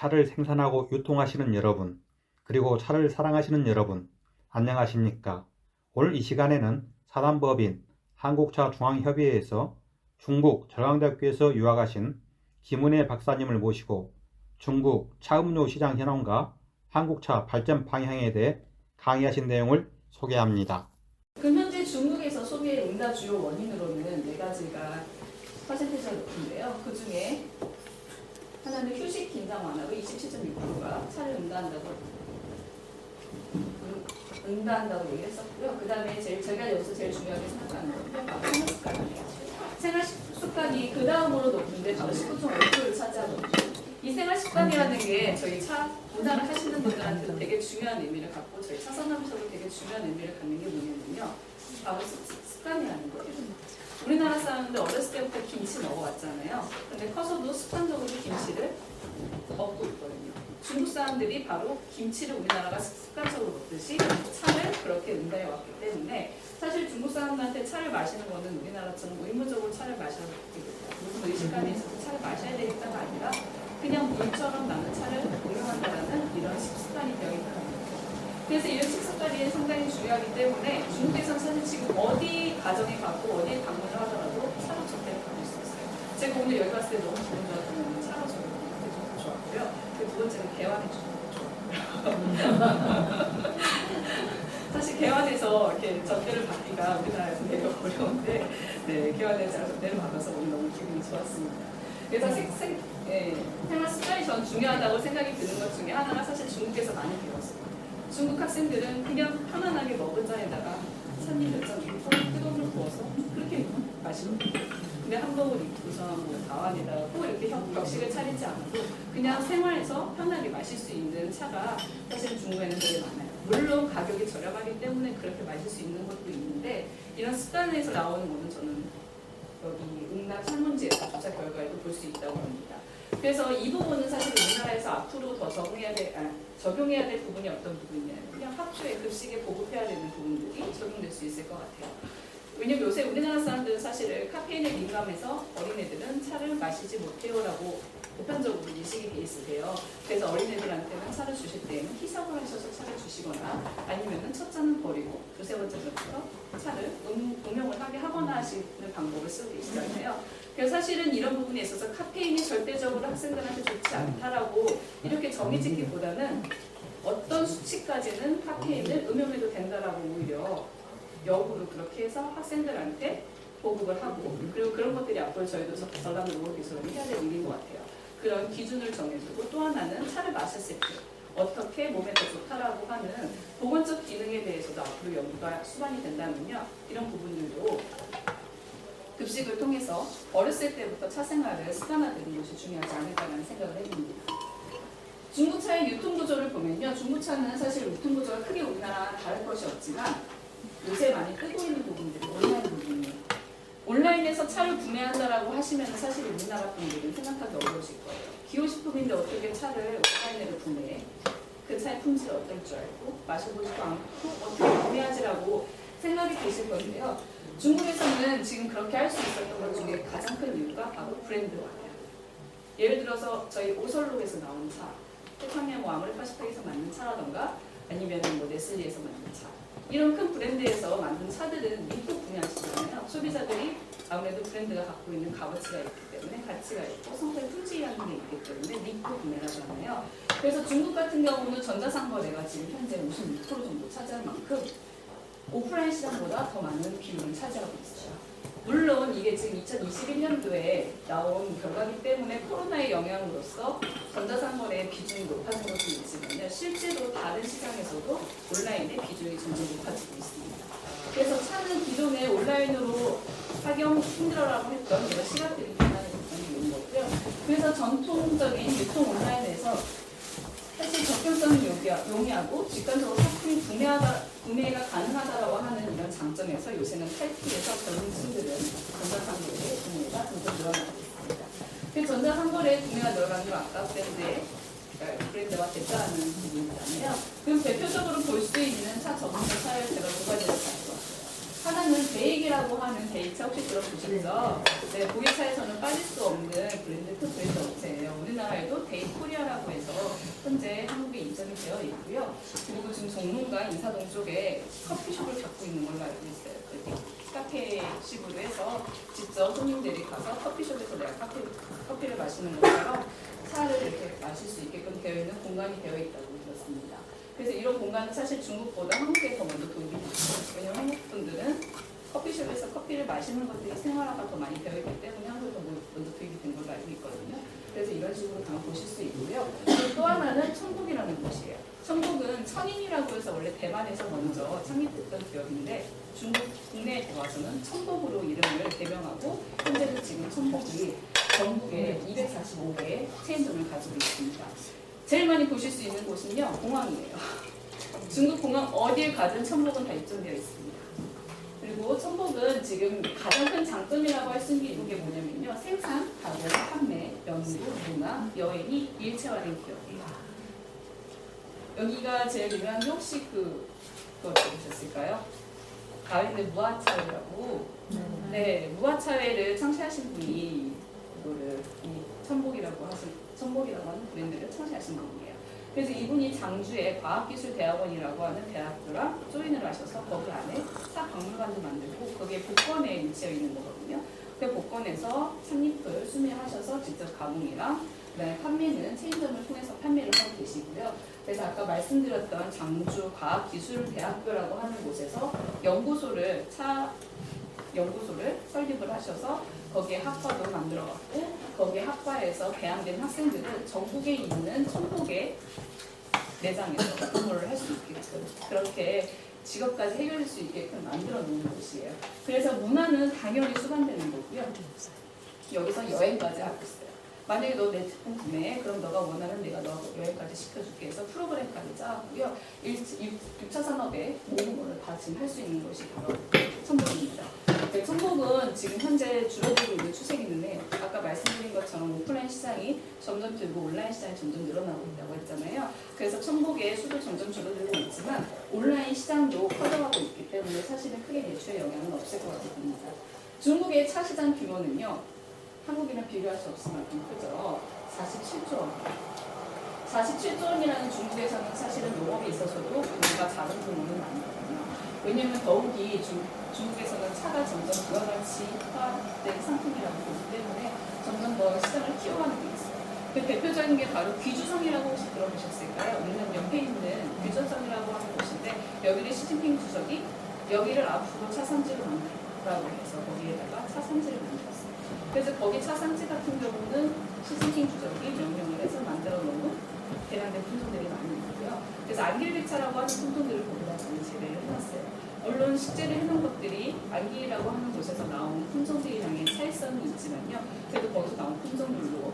차를 생산하고 유통하시는 여러분, 그리고 차를 사랑하시는 여러분, 안녕하십니까? 오늘 이 시간에는 사단법인 한국차중앙협의회에서 중국 절강대학교에서 유학하신 김은혜 박사님을 모시고 중국 차음료 시장 현황과 한국차 발전 방향에 대해 강의하신 내용을 소개합니다. 그럼 현재 중국에서 소비의 응답 주요 원인으로는 네 가지가 퍼센테이지가 높은데요. 그 중에 하나는 휴식 긴장 완화로 27.6%가 차를 응답한다고 응- 응답한다고 얘기를 했었고요. 그 다음에 제일 제가 여기서 제일 중요하게 생각하는 바로 생활 습관이 그 다음으로 높은데 바로 19.5%를 차지하거든요. 이 생활 습관이라는 게 저희 차 운전을 하시는 분들한테도 되게 중요한 의미를 갖고 저희 차 선남에서도 되게 중요한 의미를 갖는 게 뭐냐면요. 바로 습관이라는 거예요. 우리나라 사람들 어렸을 때부터 김치 먹어왔잖아요. 근데 커서도 습관적으로 김치를 먹고 있거든요. 중국 사람들이 바로 김치를 우리나라가 습관적으로 먹듯이 차를 그렇게 응대해 왔기 때문에 사실 중국 사람들한테 차를 마시는 거는 우리나라처럼 의무적으로 차를 마셔야 되겠다. 무슨 의식감이 있어서 차를 마셔야 되겠다가 아니라 그냥 물처럼 나는 차를 응용한다라는 이런 식습관이 되어 겁니다. 그래서 이런 식습관이 상당히 중요하기 때문에 중국에서는 사실 지금 어디 가정에 가고 어디 방문을 하더라도 차로 접대를 받을 수 있어요. 제가 오늘 여기 왔을 때 너무 기분 좋았던 접대를 받는 게 좋았고요. 그두 번째는 개환해 주는 게 좋았고요. 사실 개환해서 이렇게 접대를 받기가 우리나라에서 되게 어려운데 네, 개환해서 접대를 받아서 오늘 너무 기분이 좋았습니다. 그래서 생, 생, 예, 생활 습관이 전 중요하다고 생각이 드는 것 중에 하나가 사실 중국에서 많이 배웠어요. 중국 학생들은 그냥 편안하게 먹은 잔에다가 찬이 몇잔 넣고 뜨거운 물 부어서 그렇게 마시고 근데 한복을 입고서 뭐 가완에다가 꼭 이렇게 형- 격식을 차리지 않고 그냥 생활에서 편하게 마실 수 있는 차가 사실 중국에는 되게 많아요. 물론 가격이 저렴하기 때문에 그렇게 마실 수 있는 것도 있는데 이런 습관에서 나오는 거는 저는 여기 응답 설문지에서 조사 결과에도 볼 수 있다고 합니다. 그래서 이 부분은 사실 우리나라에서 앞으로 더 적응해야 될, 아, 적용해야 될 부분이 어떤 부분이냐면 그냥 학교에 급식에 보급해야 되는 부분들이 적용될 수 있을 것 같아요. 왜냐면 요새 우리나라 사람들은 사실은 카페인에 민감해서 어린애들은 차를 마시지 못해요라고 보편적으로 인식이 돼 있으세요. 그래서 어린애들한테는 차를 주실 때에는 희석을 하셔서 차를 주시거나 아니면은 첫 잔은 버리고 두세 번째 전부터 차를 음, 응용을 하게 하거나 하시는 방법을 쓰고 계시잖아요. 그래서 사실은 이런 부분에 있어서 카페인이 절대적으로 학생들한테 좋지 않다라고 이렇게 정의 짓기보다는 어떤 수치까지는 카페인을 음용해도 된다라고 오히려 역으로 그렇게 해서 학생들한테 보급을 하고 그리고 그런 것들이 앞으로 저희도 저- 전라도 농업기술원이 해야 될 일인 것 같아요. 그런 기준을 정해주고 또 하나는 차를 마셨을 때 어떻게 몸에 더 좋다라고 하는 보건적 기능에 대해서도 앞으로 연구가 수반이 된다면요 이런 부분들도 급식을 통해서 어렸을 때부터 차 생활을 습관화되는 것이 중요하지 않을까라는 생각을 해봅니다. 중고차의 유통 구조를 보면요. 중고차는 사실 유통 구조가 크게 우리나라랑 다를 것이 없지만 요새 많이 뜨고 있는 부분들이 온라인 부분이에요. 온라인에서 차를 구매한다라고 하시면 사실 우리나라 분들은 생각하기 어려우실 거예요. 기호식품인데 어떻게 차를 온라인으로 구매해? 그 차의 품질 어떨 줄 알고 마셔보지도 않고 어떻게 구매하지라고 생각이 드실 건데요. 중국에서는 지금 그렇게 할 수 있었던 것 중에 가장 큰 이유가 바로 브랜드화예요. 예를 들어서 저희 오설록에서 나온 차, 태평양 뭐 아모레파시픽에서 만든 차라던가 아니면 뭐 네슬리에서 만든 차 이런 큰 브랜드에서 만든 차들은 믿고 구매하시잖아요. 소비자들이 아무래도 브랜드가 갖고 있는 값어치가 있기 때문에 가치가 있고 성패 품질이라는 게 있기 때문에 믿고 구매를 하잖아요. 그래서 중국 같은 경우는 전자상거래가 지금 현재 56% 정도 차지할 만큼 오프라인 시장보다 더 많은 비율을 차지하고 있어요. 물론 이게 지금 2021년도에 나온 결과기 때문에 코로나의 영향으로서 전자상거래의 비중이 높아진 것도 있지만요. 실제로 다른 시장에서도 온라인의 비중이 점점 높아지고 있습니다. 그래서 차는 기존에 온라인으로 착용 힘들어라고 했던 이런 시각들이 변화를 있는 거고요. 그래서 전통적인 유통 온라인에서 사실 용이하- 용이하고 직관적으로 상품이 구매하다, 구매가 가능하다라고 하는 이런 장점에서 요새는 탈피해서 젊은 층들은 전자상거래 구매가 점점 늘어나고 있습니다. 그 전자상거래 구매가 늘어나는 건 아까 브랜드의 그러니까 브랜드가 됐다는 부분이잖아요. 그럼 대표적으로 볼 수 있는 차 전문가 차를 제가 두 가지를. 하나는 데이기라고 하는 데이차 혹시 들어보셨죠? 네, 고객차에서는 빠질 수 없는 브랜드 큰 브랜드 업체예요. 우리나라에도 데이 코리아라고 해서 현재 한국에 입점이 되어 있고요. 그리고 지금 정문과 인사동 쪽에 커피숍을 갖고 있는 걸로 알고 있어요. 그 카페식으로 해서 직접 손님들이 가서 커피숍에서 내가 커피, 커피를 마시는 것처럼 차를 이렇게 마실 수 있게끔 되어 있는 공간이 되어 있다고. 그래서 이런 공간은 사실 중국보다 한국에 더 먼저 도입이 됐어요. 왜냐면 한국 분들은 커피숍에서 커피를 마시는 것들이 생활화가 더 많이 되어 있기 때문에 한국에 더 먼저 도입이 된 걸로 알고 있거든요. 그래서 이런 식으로 다 보실 수 있고요. 또 하나는 천국이라는 곳이에요. 천국은 천인이라고 해서 원래 대만에서 먼저 창립됐던 기업인데 중국 국내에 들어와서는 천복으로 이름을 개명하고 현재는 지금 천복이 전국에 245개의 체인점을 가지고 있습니다. 제일 많이 보실 수 있는 곳은요 공항이에요. 중국 공항 어딜 가든 천복은 다 입점되어 있습니다. 그리고 천복은 지금 가장 큰 장점이라고 할 수 있는 게 뭐냐면요 생산, 가공, 판매, 연구, 문화, 여행이 일체화된 기업이에요. 여기가 제일 유명한 게 혹시 그 그거 들으셨을까요? 가을에 무아차회라고 네 무아차회를 창시하신 분이 이거를 이 천복이라고 하신 천복이라고 하는 브랜드를 창시하신 분이에요. 그래서 이분이 장주에 과학기술대학원이라고 하는 대학교랑 조인을 하셔서 거기 안에 사 박물관도 만들고 거기에 복권에 위치해 있는 거거든요. 그 복권에서 찻잎을 수매하셔서 직접 가공이랑 그다음에 판매는 체인점을 통해서 판매를 하고 계시고요. 그래서 아까 말씀드렸던 장주 과학기술대학교라고 하는 곳에서 연구소를 차 연구소를 설립을 하셔서 거기에 학과도 만들어갔고 거기에 학과에서 배양된 학생들은 전국에 있는 천국의 매장에서 근무를 할 수 있게끔 그렇게 직업까지 해결할 수 있게끔 만들어 놓은 곳이에요. 그래서 문화는 당연히 수반되는 거고요. 여기서 여행까지 하고 있어요. 만약에 너 내 제품 구매해 그럼 너가 원하는 내가 너 여행까지 시켜줄게 해서 프로그램까지 짜고요. 6차 산업의 모든 거를 다 지금 할 수 있는 것이 바로 천복입니다. 네, 천복은 지금 현재 줄어들고 있는 추세기 있는데 아까 말씀드린 것처럼 오프라인 시장이 점점 줄고 온라인 시장이 점점 늘어나고 있다고 했잖아요. 그래서 천복의 수도 점점 줄어들고 있지만 온라인 시장도 커져가고 있기 때문에 사실은 크게 매출에 영향은 없을 거라고 봅니다. 중국의 차 시장 규모는요. 한국이랑 비교할 수 없을 만큼 크죠. 47조 원. 47조 원이라는 중국에서는 사실은 농업에 있어서도 규모가 작은 규모는 아니거든요. 왜냐하면 더욱이 중, 중국에서는 차가 점점 부가가치화된 상품이라고 보기 때문에 점점 더 시장을 키워가는 게 있어요. 그 대표적인 게 바로 귀주성이라고 혹시 들어보셨을까요? 우리는 옆에 있는 귀주성이라고 하는 곳인데 여기를 시진핑 주석이 여기를 앞으로 차산지로 만들라고 해서 거기에다가 차산지를 만들었어요. 그래서 거기 차산지 같은 경우는 시진핑 주석이 명령을 해서 만들어 놓은 대량된 품종들이 많이 있고요. 그래서 안길백차라고 하는 품종들을 거기다 많이 재배를 해놨어요. 물론 식재를 해놓은 것들이 안기라고 하는 곳에서 나온 품종들이랑의 차이성이 있지만요. 그래도 거기서 나온 품종들로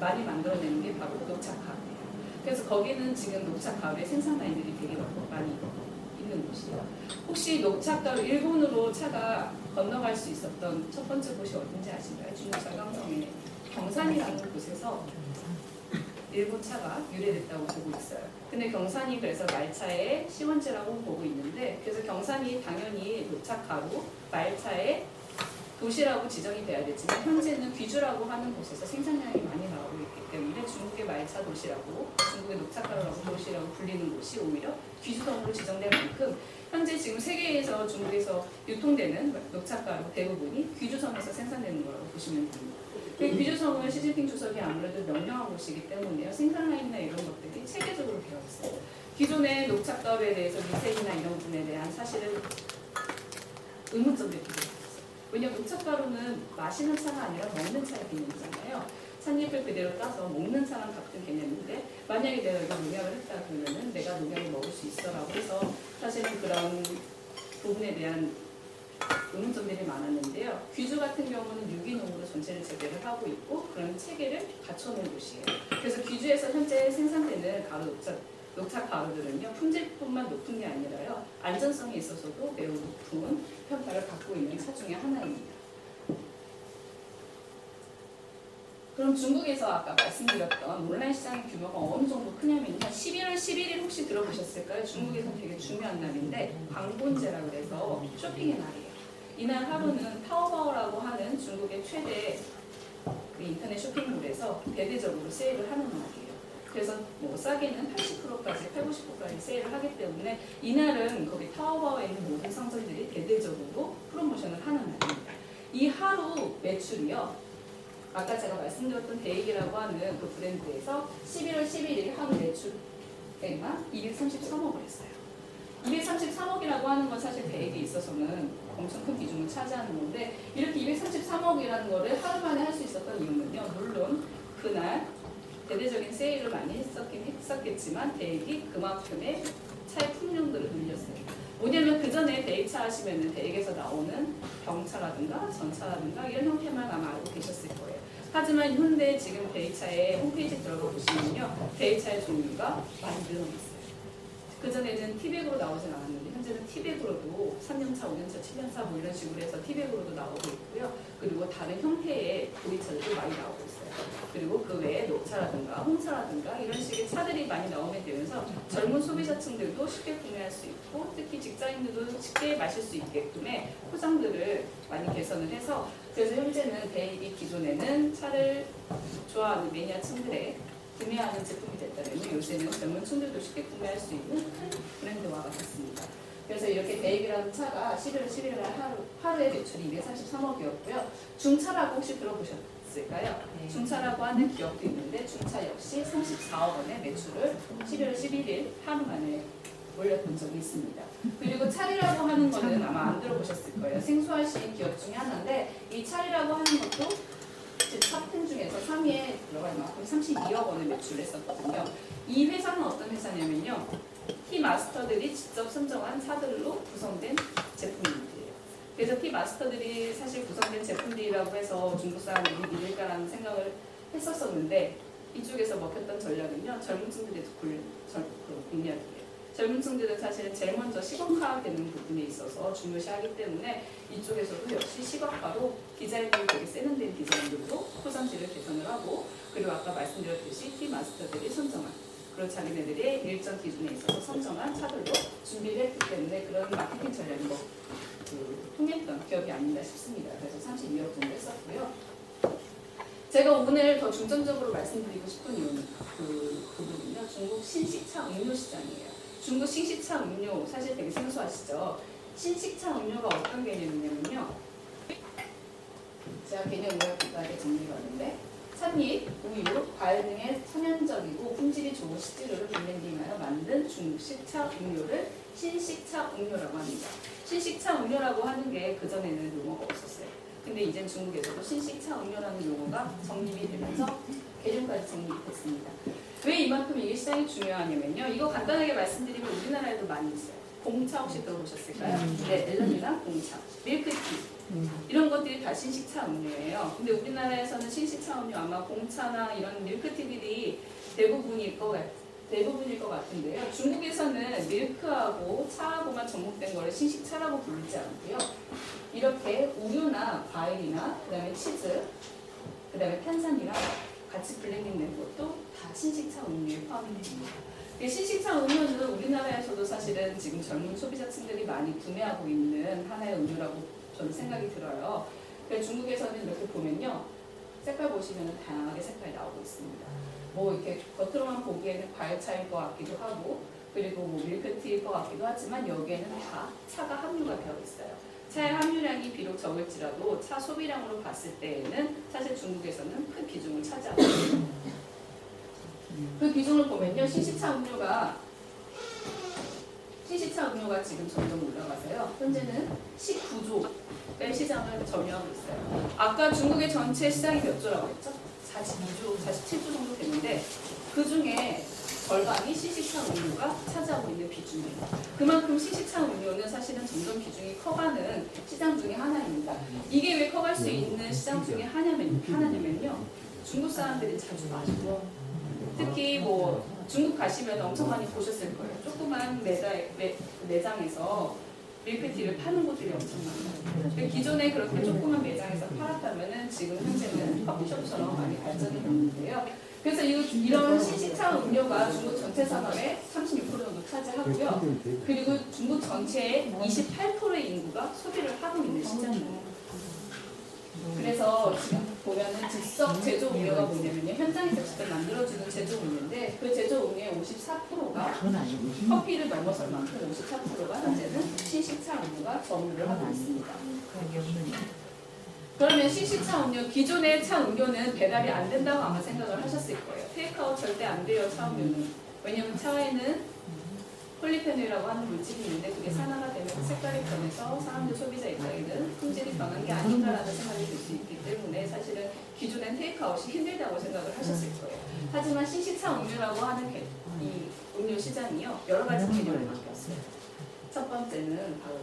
많이 만들어내는 게 바로 녹차 가을이에요. 그래서 거기는 지금 녹차 가을의 생산 라인들이 되게 많이 있는 곳이에요. 혹시 녹차 가을 일본으로 차가 건너갈 수 있었던 첫 번째 곳이 어딘지 아신가요? 중국 자강성의 경산이라는 곳에서 일본 차가 유래됐다고 보고 있어요. 근데 경산이 그래서 말차의 시원지라고 보고 있는데 그래서 경산이 당연히 녹차가루, 말차의 도시라고 지정이 돼야 되지만 현재는 귀주라고 하는 곳에서 생산량이 많이 나오고 있기 때문에 중국의 말차 도시라고 중국의 녹차가루라고 도시라고 불리는 곳이 오히려 귀주성으로 지정된 만큼 현재 지금 세계에서 중국에서 유통되는 녹차가루 대부분이 귀주성에서 생산되는 거라고 보시면 됩니다. 그 귀주성은 시진핑 주석이 아무래도 명령한 곳이기 때문에요. 생산 라인이나 이런 것들이 체계적으로 되어 있어요. 기존의 녹차가루에 대해서 미세이나 이런 부분에 대한 사실은 의문점들이. 왜냐하면 녹차가루는 마시는 차가 아니라 먹는 차의 개념이잖아요. 찻잎을 그대로 따서 먹는 차랑 같은 개념인데 만약에 내가 이거 농약을 했다 그러면은 내가 농약을 먹을 수 있어라고 해서 사실은 그런 부분에 대한 의문점들이 많았는데요. 귀주 같은 경우는 유기농으로 전체를 재배를 하고 있고 그런 체계를 갖춰놓은 곳이에요. 그래서 귀주에서 현재 생산되는 가루 녹차, 녹차 가루들은요 품질뿐만 높은 게 아니라요 안전성에 있어서도 매우 높은 평가를 받고 있는 차 중에 하나입니다. 그럼 중국에서 아까 말씀드렸던 온라인 시장의 규모가 어느 정도 크냐면요. 11월 11일 혹시 들어보셨을까요? 중국에서 되게 중요한 날인데 광본제라고 해서 쇼핑의 날이에요. 이날 하루는 타오바오라고 하는 중국의 최대 그 인터넷 쇼핑몰에서 대대적으로 세일을 하는 날이에요. 그래서 뭐뭐 싸게는 80%까지 8, 90%까지 세일을 하기 때문에 이날은 거기 타오바오에 있는 모든 상점들이 대대적으로 프로모션을 하는 날입니다. 이 하루 매출이요. 아까 제가 말씀드렸던 데이기라고 하는 그 브랜드에서 11월 11일 하루 매출액만 233억을 했어요. 233억이라고 하는 건 사실 대액에 있어서는 엄청 큰 비중을 차지하는 건데 이렇게 233억이라는 거를 하루 만에 할 수 있었던 이유는요. 물론 그날 대대적인 세일을 많이 했었긴 했었겠지만 대액이 그만큼의 차의 품종들을 늘렸어요. 뭐냐면 그 전에 대입차 하시면은 대액에서 나오는 병차라든가 전차라든가 이런 형태만 아마 알고 계셨을 거예요. 하지만 현대 지금 대입차의 홈페이지 들어가 보시면요. 대입차의 종류가 많이 늘어났어요. 그전에는 티백으로 나오진 않았는데 현재는 티백으로도 3년차, 5년차, 7년차 뭐 이런 식으로 해서 티백으로도 나오고 있고요. 그리고 다른 형태의 보이차들도 많이 나오고. 그리고 그 외에 녹차라든가 홍차라든가 이런 식의 차들이 많이 나오게 되면서 젊은 소비자층들도 쉽게 구매할 수 있고 특히 직장인들도 쉽게 마실 수 있게끔의 포장들을 많이 개선을 해서 그래서 현재는 대입이 기존에는 차를 좋아하는 매니아층들의 구매하는 제품이 됐다면 요새는 젊은 층들도 쉽게 구매할 수 있는 큰 브랜드화가 됐습니다. 그래서 이렇게 베이비라는 차가 11월 11일 하루, 하루에 매출이 233억이었고요. 중차라고 혹시 들어보셨 을까요? 중차라고 하는 기업도 있는데 중차 역시 34억 원의 매출을 11월 11일 하루 만에 올렸던 적이 있습니다. 그리고 찰이라고 하는 거는 아마 안 들어보셨을 거예요. 생소하신 기업 중에 하나인데 이 찰이라고 하는 것도 탑10 중에서 3위에 들어갈 만큼 32억 원을 매출을 했었거든요. 이 회사는 어떤 회사냐면요. 티 마스터들이 직접 선정한 차들로 구성된 제품들이에요. 그래서 티 마스터들이 사실 구성된 제품들이라고 해서 중국 사람들이 믿을까라는 생각을 했었었는데 이쪽에서 먹혔던 전략은요. 젊은 층들에 굴- 절- 그 공략이에요. 젊은 층들은 사실은 제일 먼저 시각화되는 부분에 있어서 중요시하기 때문에 이쪽에서도 역시 시각화로 디자인을 되게 세련된 디자인들로 포장지를 개선을 하고 그리고 아까 말씀드렸듯이 티 마스터들이 선정한 그리고 자기네들의 일정 기준에 있어서 선정한 차들로 준비를 했기 때문에 그런 마케팅 전략이 뭐, 그, 통했던 기업이 아닌가 싶습니다. 그래서 32억 정도 했었고요. 제가 오늘 더 중점적으로 말씀드리고 싶은 이유는 그 부분은요. 중국 신식차 음료 시장이에요. 중국 신식차 음료 사실 되게 생소하시죠? 신식차 음료가 어떤 개념이냐면요. 제가 개념 요약기까지 정리해봤는데 찻잎, 우유, 과일 등의 천연적이고 품질이 좋은 식재료를 블렌딩하여 만든 중국식 차 음료를 신식차 음료라고 합니다. 신식차 음료라고 하는 게 그전에는 용어가 없었어요. 근데 이젠 중국에서도 신식차 음료라는 용어가 정립이 되면서 개념까지 정립됐습니다. 왜 이만큼 이게 시장이 중요하냐면요. 이거 간단하게 말씀드리면 우리나라에도 많이 있어요. 공차 혹시 들어보셨을까요? 네, 엘런이나 공차, 밀크티 이런 것들이 다 신식차 음료예요. 근데 우리나라에서는 신식차 음료 아마 공차나 이런 밀크티들이 대부분일 것 같, 대부분일 것 같은데요. 중국에서는 밀크하고 차하고만 접목된 거를 신식차라고 부르지 않고요. 이렇게 우유나 과일이나 그다음에 치즈, 그다음에 탄산이랑 같이 블렌딩된 것도 다 신식차 음료에 포함이 됩니다. 이 신식차 음료는 우리나라에서도 사실은 지금 젊은 소비자층들이 많이 구매하고 있는 하나의 음료라고 저는 생각이 들어요. 그래서 중국에서는 이렇게 보면요. 색깔 보시면 다양하게 색깔이 나오고 있습니다. 뭐 이렇게 겉으로만 보기에는 과일차일 것 같기도 하고 그리고 뭐 밀크티일 것 같기도 하지만 여기에는 다 차가 함유가 되어 있어요. 차의 함유량이 비록 적을지라도 차 소비량으로 봤을 때에는 사실 중국에서는 큰 비중을 차지하고 있습니다. 그 비중을 보면요. 신식차 음료가 신식차 음료가 지금 점점 올라가서요. 현재는 19조 의 시장을 점유하고 있어요. 아까 중국의 전체 시장이 몇 조라고 했죠? 42조, 47조 정도 되는데 그 중에 절반이 신식차 음료가 차지하고 있는 비중이에요. 그만큼 신식차 음료는 사실은 점점 비중이 커가는 시장 중에 하나입니다. 이게 왜 커갈 수 있는 시장 중에 하냐면, 하나냐면요. 중국 사람들이 자주 마시고 특히 뭐 중국 가시면 엄청 많이 보셨을 거예요. 조그만 매장, 매, 매장에서 밀크티를 파는 곳들이 엄청 많아요. 기존에 그렇게 조그만 매장에서 팔았다면은 지금 현재는 커피숍처럼 많이 발전이 됐는데요. 그래서 이, 이런 신식차 음료가 중국 전체 산업의 36% 정도 차지하고요. 그리고 중국 전체의 28%의 인구가 소비를 하고 있는 시장이에요. 그래서 지금 보면은 즉석 제조 음료가 뭐냐면요. 현장에서 직접 만들어주는 제조 음료인데 그 제조 그건 아니고. 커피를 넘어설 만큼 54%가 현재는 신식차 음료가 점유를 하고 있습니다. 그게 없는 그러면 신식차 음료 기존의 차 음료는 배달이 안 된다고 아마 생각을 하셨을 거예요. 테이크아웃 절대 안 돼요 차 음료는. 왜냐면 차에는 폴리페놀이라고 하는 물질이 있는데 그게 산화가 되면 색깔이 변해서 사람들 소비자 입장에는 품질이 변한 게 아닌가라는 생각이 들 수 있기 때문에 사실은 기존엔 테이크아웃이 힘들다고 생각을 하셨을 거예요. 하지만 신식차 음료라고 하는 개- 이 음료 시장이요 여러 가지 개념을 바뀌었어요. 첫 번째는 바로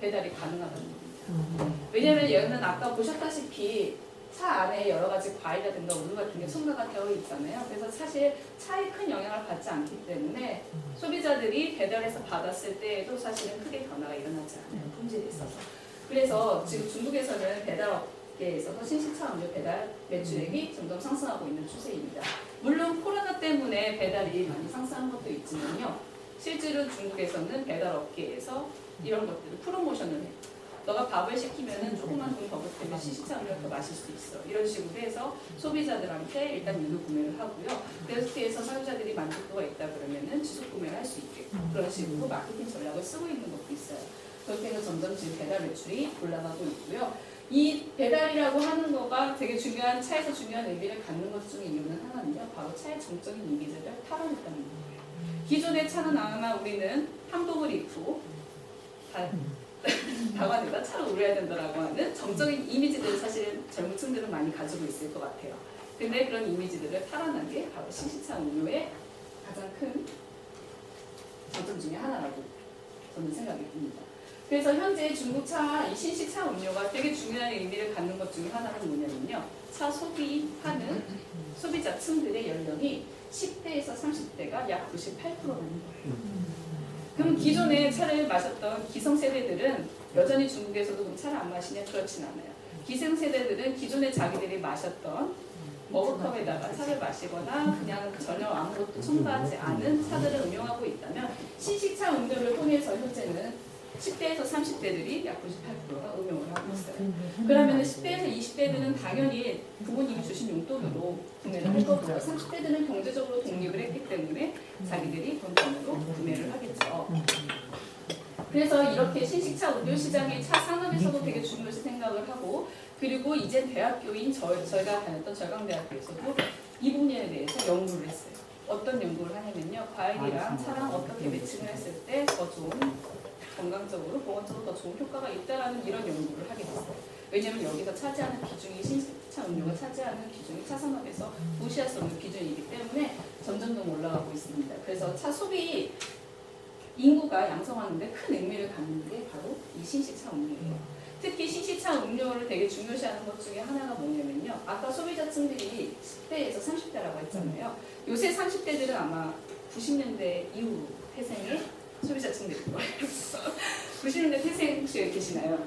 배달이 가능하다는 겁니다. 왜냐면 얘는 아까 보셨다시피 차 안에 여러 가지 과일이라든가 우유 같은 게 첨가가 되어 있잖아요. 그래서 사실 차에 큰 영향을 받지 않기 때문에 소비자들이 배달해서 받았을 때에도 사실은 크게 변화가 일어나지 않아요. 품질에 있어서. 그래서 지금 중국에서는 배달업계에 있어서 신식차 음료 배달 매출액이 점점 상승하고 있는 추세입니다. 물론 코로나 때문에 배달이 많이 상승한 것도 있지만요. 실제로 중국에서는 배달업계에서 이런 것들을 프로모션을 해요. 너가 밥을 시키면은 조금만 돈 더 보태면 음료를 더 마실 수 있어. 이런 식으로 해서 소비자들한테 일단 유도 구매를 하고요. 해서 사용자들이 만족도가 있다 그러면은 지속 구매를 할 수 있게 그런 식으로 마케팅 전략을 쓰고 있는 것도 있어요. 그렇게 해서 점점 지금 배달 매출이 올라가고 있고요. 이 배달이라고 하는 거가 되게 중요한 차에서 중요한 의미를 갖는 것 중에 이유는 하나는요. 바로 차의 정적인 이미지를 탈환했다는 거예요. 기존의 차는 아마 우리는 한복을 입고 다 다관에다 차를 우려야 된다라고 하는 정적인 이미지들을 사실 젊은 층들은 많이 가지고 있을 것 같아요. 근데 그런 이미지들을 탈환한 게 바로 신시차 음료의 가장 큰 장점 중에 하나라고 저는 생각이 듭니다. 그래서 현재 중국차 이 신식차 음료가 되게 중요한 의미를 갖는 것 중에 하나는 뭐냐면요. 차 소비하는 소비자층들의 연령이 10대에서 30대가 약 98%라는 거예요. 그럼 기존에 차를 마셨던 기성세대들은 여전히 중국에서도 그럼 차를 안 마시냐? 그렇진 않아요. 기성세대들은 기존에 자기들이 마셨던 머그컵에다가 차를 마시거나 그냥 전혀 아무것도 첨가하지 않은 차들을 음용하고 있다면 신식차 음료를 통해서 현재는 10대에서 30대들이 약 98%가 음용을 하고 있어요. 그러면 10대에서 20대들은 당연히 부모님이 주신 용돈으로 구매를 할 거고요. 30대들은 경제적으로 독립을 했기 때문에 자기들이 돈 돈으로 구매를 하겠죠. 그래서 이렇게 신식차 음료 시장이 차 산업에서도 되게 중요시 생각을 하고 그리고 이제 대학교인 저, 저희가 다녔던 절강대학교에서도 이 분야에 대해서 연구를 했어요. 어떤 연구를 하냐면요. 과일이랑 차랑 어떻게 매칭을 했을 때 더 좋은 건강적으로 보건적으로 더 좋은 효과가 있다라는 이런 연구를 하게 됐어요. 왜냐하면 여기서 차지하는 비중이 신식차 음료가 차지하는 비중이 차 산업에서 무시할 수 없는 비중이기 때문에 점점 더 올라가고 있습니다. 그래서 차 소비 인구가 양성하는데 큰 의미를 갖는 게 바로 이 신식차 음료예요. 특히 신식차 음료를 되게 중요시하는 것 중에 하나가 뭐냐면요. 아까 소비자층들이 10대에서 30대라고 했잖아요. 요새 30대들은 아마 90년대 이후 태생의 소비자층들일 거예요. 90년대 태생 혹시 여기 계시나요?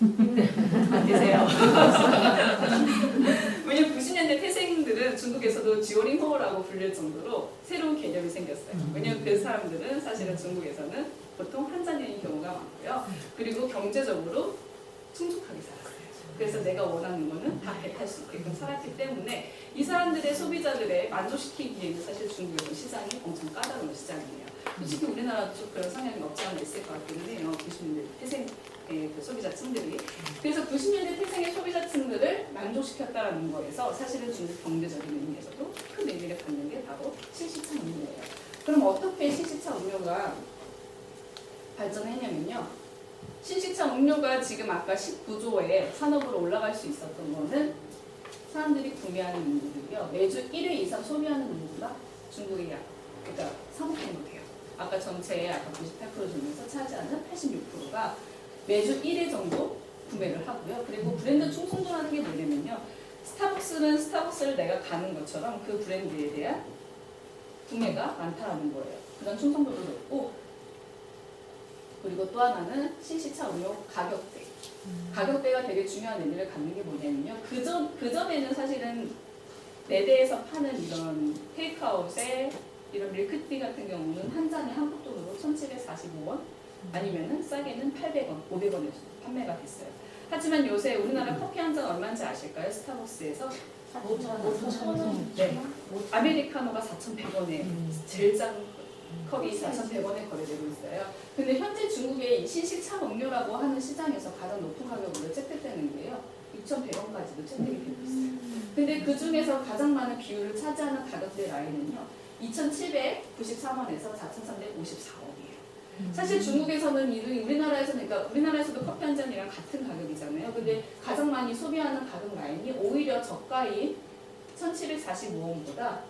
안 계세요. 왜냐면 90년대 태생들은 중국에서도 지오링호라고 불릴 정도로 새로운 개념이 생겼어요. 왜냐면 그 사람들은 사실은 중국에서는 보통 한자녀인 경우가 많고요. 그리고 경제적으로 풍족하게 살았어요. 그래서 내가 원하는 거는 다 배탈 수 있게끔 살았기 때문에 이 사람들의 소비자들의 만족시키기에는 사실 중국의 시장이 엄청 까다로운 시장이에요. 솔직히 우리나라도 좀 그런 성향이 없지 않아 있을 것 같기는 해요. 90년대 태생의 그 소비자층들이. 그래서 90년대 태생의 소비자층들을 만족시켰다라는 거에서 사실은 중국 경제적인 의미에서도 큰 의미를 갖는 게 바로 신시차 음료예요. 그럼 어떻게 신시차 음료가 발전했냐면요. 신식차 음료가 지금 아까 19조의 산업으로 올라갈 수 있었던 거는 사람들이 구매하는 인구들이요. 매주 1회 이상 소비하는 중국의 약, 그러니까 3억 정도 돼요. 아까 전체의 아까 98% 중에서 차지하는 86%가 매주 1회 정도 구매를 하고요. 그리고 브랜드 충성도라는 게 뭐냐면요. 스타벅스는 스타벅스를 내가 가는 것처럼 그 브랜드에 대한 구매가 많다라는 거예요. 그런 충성도도 높고 그리고 또 하나는 신시차 음료 가격대. 가격대가 되게 중요한 의미를 갖는 게 뭐냐면요. 그전, 그전에는 사실은 내대에서 파는 이런 테이크아웃의 이런 밀 크티 같은 경우는 한 잔에 한국 돈으로 1,745원 아니면은 싸게는 800원, 500원에 판매가 됐어요. 하지만 요새 우리나라 커피 한 잔 얼마인지 아실까요? 스타벅스에서 네. 아메리카노가 4,100원에 제일 짠 컵이 4,100원에 거래되고 있어요. 근데 현재 중국의 이 신식 차 음료라고 하는 시장에서 가장 높은 가격으로 채택되는 게요. 6,100원까지도 채택이 되고 있어요. 근데 그 중에서 가장 많은 비율을 차지하는 가격대 라인은요. 2,793원에서 4,354원이에요. 사실 중국에서는 이 우리나라에서는 그러니까 우리나라에서도 커피 한 잔이랑 같은 가격이잖아요. 근데 가장 많이 소비하는 가격 라인이 오히려 저가인 1,745원보다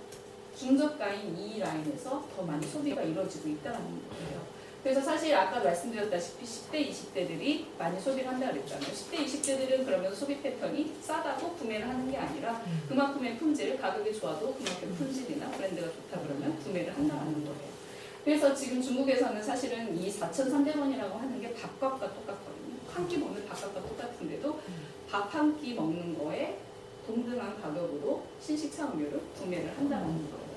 중저가인 이 라인에서 더 많이 소비가 이루어지고 있다는 거예요. 그래서 사실 아까 말씀드렸다시피 10대, 20대들이 많이 소비를 한다 그랬잖아요. 10대, 20대들은 그러면 소비 패턴이 싸다고 구매를 하는 게 아니라 그만큼의 품질, 가격이 좋아도 그만큼 품질이나 브랜드가 좋다 그러면 구매를 한다는 거예요. 그래서 지금 중국에서는 사실은 이 4,300원이라고 하는 게 밥값과 똑같거든요. 한 끼 먹는 밥값과 똑같은데도 밥 한 끼 먹는 거에 동등한 가격으로 신식차 음료를 구매를 한다는 거예요.